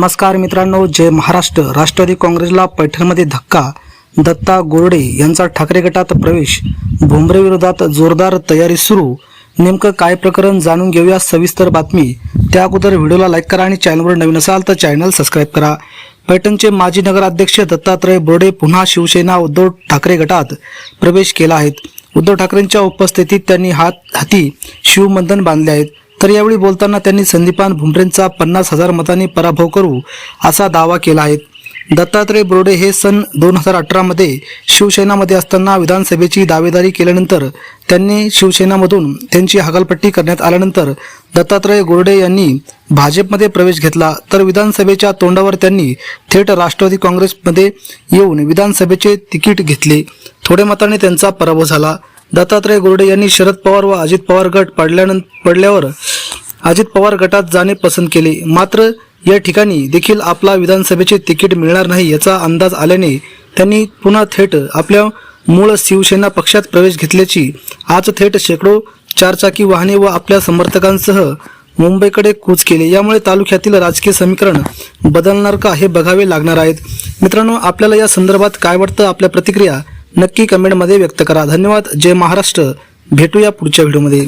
नमस्कार मित्रांनो जय महाराष्ट्र. राष्ट्रवादी काँग्रेसला पैठणमध्ये धक्का. दत्ता गोरडे यांचा ठाकरे गटात प्रवेश. भुमरे विरोधात जोरदार तयारी सुरू. नेमकं काय प्रकरण जाणून घेऊया सविस्तर बातमी. त्या अगोदर व्हिडिओला लाईक करा आणि चॅनलवर नवीन असाल तर चॅनल सबस्क्राईब करा. पैठणचे माजी नगराध्यक्ष दत्तात्रय बोर्डे पुन्हा शिवसेना उद्धव ठाकरे गटात प्रवेश केला आहेत उद्धव ठाकरेंच्या उपस्थितीत त्यांनी हात हाती शिवबंधन बांधले आहेत. तर यावेळी बोलताना त्यांनी संदीपान भुमरेंचा पन्नास हजार मतांनी पराभव करू असा दावा केला आहे. दत्तात्रय बोर्डे हे सन दोन हजार अठरामध्ये शिवसेनामध्ये असताना विधानसभेची दावेदारी केल्यानंतर त्यांनी शिवसेनामधून त्यांची हकालपट्टी करण्यात आल्यानंतर दत्तात्रय गोरडे यांनी भाजपमध्ये प्रवेश घेतला. तर विधानसभेच्या तोंडावर त्यांनी थेट राष्ट्रवादी काँग्रेसमध्ये येऊन विधानसभेचे तिकीट घेतले. थोड्या मताने त्यांचा पराभव झाला. दत्तात्रय गोरडे यांनी शरद पवार व अजित पवार गट पडल्यानंतर पडल्यावर अजित पवार गटात जाणे पसंत केले. मात्र या ठिकाणी देखील आपला विधानसभेचे तिकीट मिळणार नाही याचा अंदाज आल्याने त्यांनी पुन्हा थेट आपल्या मूळ शिवसेना पक्षात प्रवेश घेतल्याची आज थेट शेकडो चारचाकी वाहने व आपल्या समर्थकांसह मुंबईकडे कूच केले. यामुळे तालुक्यातील राजकीय समीकरण बदलणार का हे बघावे लागणार आहेत. मित्रांनो आपल्याला या संदर्भात काय वाटतं? आपल्या प्रतिक्रिया नक्की कमेंटमध्ये व्यक्त करा. धन्यवाद. जय महाराष्ट्र. भेटूया पुढच्या व्हिडिओमध्ये.